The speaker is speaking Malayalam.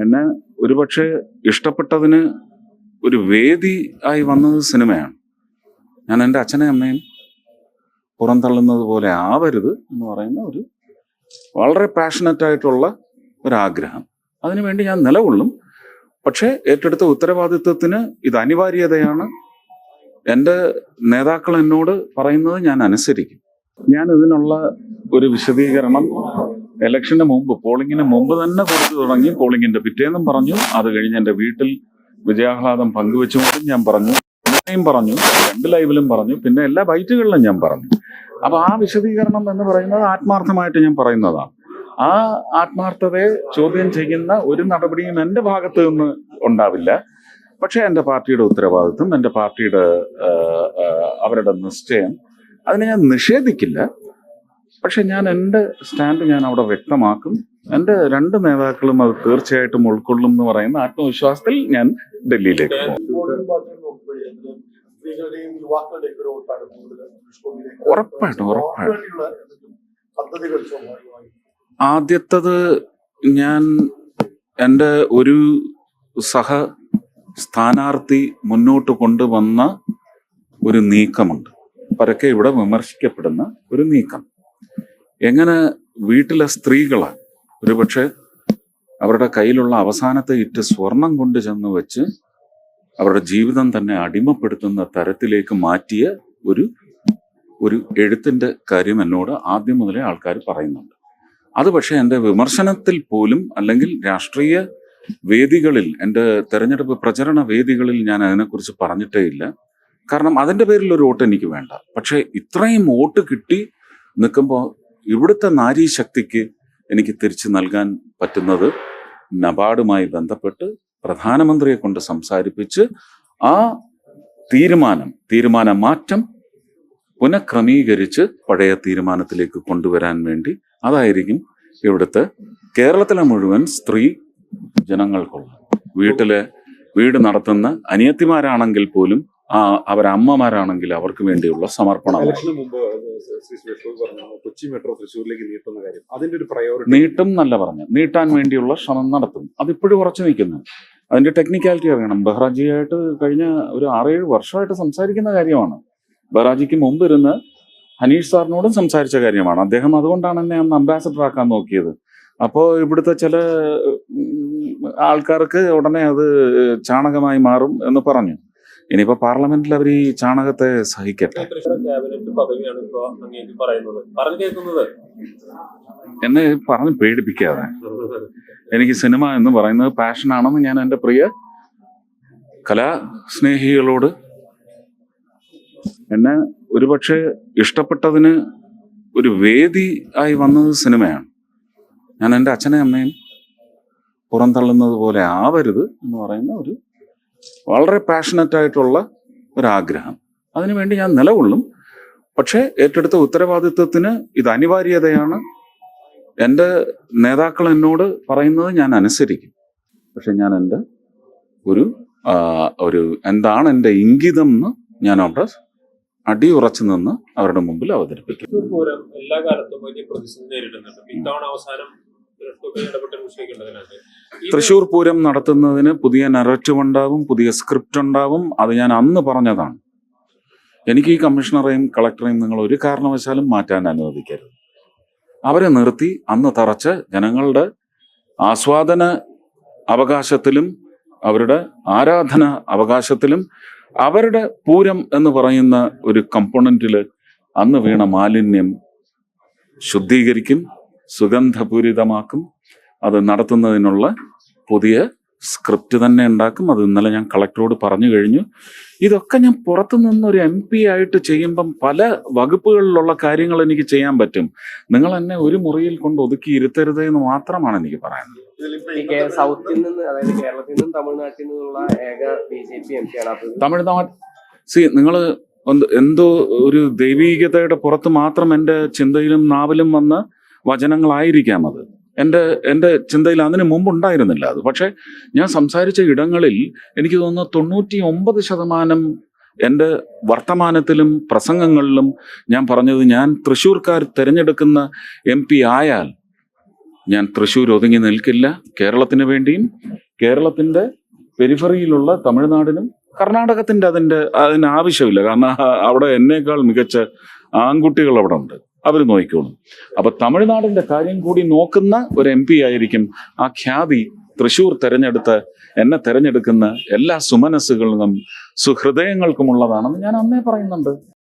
എന്നെ ഒരുപക്ഷെ ഇഷ്ടപ്പെട്ടതിന് ഒരു വേദി ആയി വന്നത് സിനിമയാണ്. ഞാൻ എന്റെ അച്ഛനെയും അമ്മയും പുറന്തള്ളുന്നത് പോലെ ആവരുത് എന്ന് പറയുന്ന ഒരു വളരെ പാഷനറ്റ് ആയിട്ടുള്ള ഒരാഗ്രഹം. അതിനുവേണ്ടി ഞാൻ നിലകൊള്ളും. പക്ഷേ ഏറ്റെടുത്ത ഉത്തരവാദിത്വത്തിന് ഇത് അനിവാര്യതയാണ്. എന്റെ നേതാക്കൾ എന്നോട് പറയുന്നത് ഞാൻ അനുസരിക്കും. ഞാൻ ഇതിനുള്ള ഒരു വിശദീകരണം ഇലക്ഷന് മുമ്പ് പോളിംഗിന് മുമ്പ് തന്നെ കൊടുത്തു തുടങ്ങി. പോളിംഗിന്റെ പിറ്റേന്നും പറഞ്ഞു. അത് കഴിഞ്ഞ് എന്റെ വീട്ടിൽ വിജയാഹ്ലാദം പങ്കുവെച്ചുകൊണ്ടും ഞാൻ പറഞ്ഞു. ഇന്നലെയും പറഞ്ഞു. രണ്ട് ലൈവിലും പറഞ്ഞു. പിന്നെ എല്ലാ ബൈറ്റുകളിലും ഞാൻ പറഞ്ഞു. അപ്പൊ ആ വിശദീകരണം എന്ന് പറയുന്നത് ആത്മാർത്ഥമായിട്ട് ഞാൻ പറയുന്നതാണ്. ആ ആത്മാർത്ഥതയെ ചോദ്യം ചെയ്യുന്ന ഒരു നടപടിയും എന്റെ ഭാഗത്തു നിന്ന് ഉണ്ടാവില്ല. പക്ഷേ എന്റെ പാർട്ടിയുടെ ഉത്തരവാദിത്വം എന്റെ പാർട്ടിയുടെ അവരുടെ നിശ്ചയം. അതിനെ ഞാൻ നിഷേധിക്കില്ല. പക്ഷെ ഞാൻ എന്റെ സ്റ്റാൻഡ് ഞാൻ അവിടെ വ്യക്തമാക്കും. എന്റെ രണ്ട് നേതാക്കളും അത് തീർച്ചയായിട്ടും ഉൾക്കൊള്ളും എന്ന് പറയുന്ന ആത്മവിശ്വാസത്തിൽ ഞാൻ ഡൽഹിയിലേക്ക് ഉറപ്പായിട്ടും, ഉറപ്പായിട്ടും. ആദ്യത്തത് ഞാൻ എന്റെ ഒരു സഹ സ്ഥാനാർത്ഥി മുന്നോട്ട് കൊണ്ടുവന്ന ഒരു നീക്കമുണ്ട്. പരക്കെ ഇവിടെ വിമർശിക്കപ്പെടുന്ന ഒരു നീക്കം. എങ്ങനെ വീട്ടിലെ സ്ത്രീകളെ? ഒരുപക്ഷെ അവരുടെ കയ്യിലുള്ള അവസാനത്തെ ഇറ്റ് സ്വർണം കൊണ്ട് ചെന്ന് വെച്ച് അവരുടെ ജീവിതം തന്നെ അടിമപ്പെടുത്തുന്ന തരത്തിലേക്ക് മാറ്റിയ ഒരു ഒരു എഴുത്തിന്റെ കാര്യം എന്നോട് ആദ്യം മുതലേ ആൾക്കാർ പറയുന്നുണ്ട്. അത് പക്ഷേ എന്റെ വിമർശനത്തിൽ പോലും അല്ലെങ്കിൽ രാഷ്ട്രീയ വേദികളിൽ എന്റെ തെരഞ്ഞെടുപ്പ് പ്രചരണ വേദികളിൽ ഞാൻ അതിനെക്കുറിച്ച് പറഞ്ഞിട്ടേ ഇല്ല. കാരണം അതിന്റെ പേരിൽ ഒരു വോട്ട് എനിക്ക് വേണ്ട. പക്ഷേ ഇത്രയും വോട്ട് കിട്ടി നിൽക്കുമ്പോൾ ഇവിടുത്തെ നാരീശക്തിക്ക് എനിക്ക് തിരിച്ചു നൽകാൻ പറ്റുന്നത് നബാർഡുമായി ബന്ധപ്പെട്ട് പ്രധാനമന്ത്രിയെ കൊണ്ട് സംസാരിപ്പിച്ച് ആ തീരുമാനം തീരുമാന മാറ്റം പുനഃക്രമീകരിച്ച് പഴയ തീരുമാനത്തിലേക്ക് കൊണ്ടുവരാൻ വേണ്ടി അതായിരിക്കും ഇവിടുത്തെ കേരളത്തിലെ മുഴുവൻ സ്ത്രീ ജനങ്ങൾക്കുള്ള. വീട്ടിലെ വീട് നടത്തുന്ന അനിയത്തിമാരാണെങ്കിൽ പോലും ആ അവരമ്മമാരാണെങ്കിൽ അവർക്ക് വേണ്ടിയുള്ള മുമ്പ് കൊച്ചി മെട്രോ തൃശ്ശൂരിലേക്ക് നീട്ടുന്ന കാര്യം. അതിന്റെ ഒരു പ്രയോറിറ്റി നീട്ടും എന്നല്ല പറഞ്ഞു നീട്ടാൻ വേണ്ടിയുള്ള ശ്രമം നടത്തും അതിപ്പോഴും ഉറച്ചു നിൽക്കുന്നു. അതിന്റെ ടെക്നിക്കാലിറ്റി അറിയണം. ബഹ്റാജിയായിട്ട് കഴിഞ്ഞ ഒരു ആറേഴ് വർഷമായിട്ട് സംസാരിക്കുന്ന കാര്യമാണ്. ബഹ്റാജിക്ക് മുമ്പ് ഇരുന്ന് ഹനീഷ് സാറിനോടും സംസാരിച്ച കാര്യമാണ്. അദ്ദേഹം അതുകൊണ്ടാണ് എന്നെ അന്ന് അംബാസഡർ ആക്കാൻ നോക്കിയത്. അപ്പോൾ ഇവിടുത്തെ ചില ആൾക്കാർക്ക് ഉടനെ അത് ചാണകമായി മാറും എന്ന് പറഞ്ഞു. ഇനിയിപ്പോ പാർലമെന്റിൽ അവർ ഈ ചാണകത്തെ സഹിക്കട്ടെ. എന്നെ പറഞ്ഞ് പേടിപ്പിക്കാതെ. എനിക്ക് സിനിമ എന്ന് പറയുന്നത് പാഷനാണെന്ന് ഞാൻ എന്റെ പ്രിയ കലാസ്നേഹികളോട് എന്നെ ഒരുപക്ഷെ ഇഷ്ടപ്പെട്ടതിന് ഒരു വേദി ആയി വന്നത് സിനിമയാണ്. ഞാൻ എന്റെ അച്ഛനെയും അമ്മയും പുറന്തള്ളുന്നത് പോലെ ആവരുത് എന്ന് പറയുന്ന ഒരു വളരെ പാഷനറ്റ് ആയിട്ടുള്ള ഒരാഗ്രഹം. അതിനുവേണ്ടി ഞാൻ നിലകൊള്ളും. പക്ഷേ ഏറ്റെടുത്ത ഉത്തരവാദിത്വത്തിന് ഇത് അനിവാര്യതയാണ്. എന്റെ നേതാക്കൾ എന്നോട് പറയുന്നത് ഞാൻ അനുസരിക്കും. പക്ഷെ ഞാൻ എന്റെ ഒരു ഒരു എന്താണ് എന്റെ ഇംഗിതം എന്ന് ഞാൻ അവിടെ അടിയുറച്ചു നിന്ന് അവരുടെ മുമ്പിൽ അവതരിപ്പിക്കും. എല്ലാ കാലത്തും വലിയ പ്രതിസന്ധി നേരിടുന്നുണ്ട് ഇത്തവണ അവസാനം തൃശ്ശൂർ പൂരം നടത്തുന്നതിന് പുതിയ നറേറ്റീവ് ഉണ്ടാവും പുതിയ സ്ക്രിപ്റ്റ് ഉണ്ടാവും. അത് ഞാൻ അന്ന് പറഞ്ഞതാണ്. എനിക്ക് ഈ കമ്മീഷണറെയും കളക്ടറെയും നിങ്ങൾ ഒരു കാരണവശാലും മാറ്റാൻ അനുവദിക്കരുത്. അവരെ നിർത്തി അന്ന് തറച്ച് ജനങ്ങളുടെ ആസ്വാദന അവകാശത്തിലും അവരുടെ ആരാധന അവകാശത്തിലും അവരുടെ പൂരം എന്ന് പറയുന്ന ഒരു കമ്പോണന്റിൽ അന്ന് വീണ മാലിന്യം ശുദ്ധീകരിക്കും. സുഗന്ധപൂരിതമാക്കും. അത് നടത്തുന്നതിനുള്ള പുതിയ സ്ക്രിപ്റ്റ് തന്നെ ഉണ്ടാക്കും. അത് ഇന്നലെ ഞാൻ കളക്ടറോട് പറഞ്ഞു കഴിഞ്ഞു. ഇതൊക്കെ ഞാൻ പുറത്തു നിന്നൊരു എം പി ആയിട്ട് ചെയ്യുമ്പം പല വകുപ്പുകളിലുള്ള കാര്യങ്ങൾ എനിക്ക് ചെയ്യാൻ പറ്റും. നിങ്ങൾ എന്നെ ഒരു മുറിയിൽ കൊണ്ട് ഒതുക്കി ഇരുത്തരുത് എന്ന് മാത്രമാണ് എനിക്ക് പറയാനുള്ളത്. സൗത്തിൽ നിന്ന് അതായത് കേരളത്തിൽ നിന്നും തമിഴ്നാട്ടിൽ നിന്നുള്ള ഏക B J P M P ആണ് തമിഴ്നാട് സി നിങ്ങൾ എന്തോ ഒരു ദൈവീകതയുടെ പുറത്ത് മാത്രം എന്റെ ചിന്തയിലും നാവിലും വന്ന വചനങ്ങളായിരിക്കാം അത്. എന്റെ എന്റെ ചിന്തയിൽ അതിന് മുമ്പ് ഉണ്ടായിരുന്നില്ല അത്. പക്ഷേ ഞാൻ സംസാരിച്ച ഇടങ്ങളിൽ എനിക്ക് തോന്നുന്ന തൊണ്ണൂറ്റി ഒമ്പത് ശതമാനം എന്റെ വർത്തമാനത്തിലും പ്രസംഗങ്ങളിലും ഞാൻ പറഞ്ഞത് ഞാൻ തൃശ്ശൂർക്കാർ തിരഞ്ഞെടുക്കുന്ന എം പി ആയാൽ ഞാൻ തൃശ്ശൂർ ഒതുങ്ങി നിൽക്കില്ല. കേരളത്തിന് വേണ്ടിയും കേരളത്തിന്റെ പെരിഫറിയിലുള്ള തമിഴ്നാടിനും കർണാടകത്തിന്റെ അതിന്റെ അതിന് ആവശ്യമില്ല. കാരണം അവിടെ എന്നേക്കാൾ മികച്ച ആൺകുട്ടികൾ അവിടെ ഉണ്ട്. അവർ നോക്കിക്കോളും. അപ്പൊ തമിഴ്നാടിന്റെ കാര്യം കൂടി നോക്കുന്ന ഒരു എം പി ആയിരിക്കും ആ ഖ്യാതി തൃശൂർ തെരഞ്ഞെടുത്ത് എന്നെ തെരഞ്ഞെടുക്കുന്ന എല്ലാ സുമനസ്സുകളിലും സുഹൃദയങ്ങൾക്കുമുള്ളതാണെന്ന് ഞാൻ അന്നേ പറയുന്നുണ്ട്.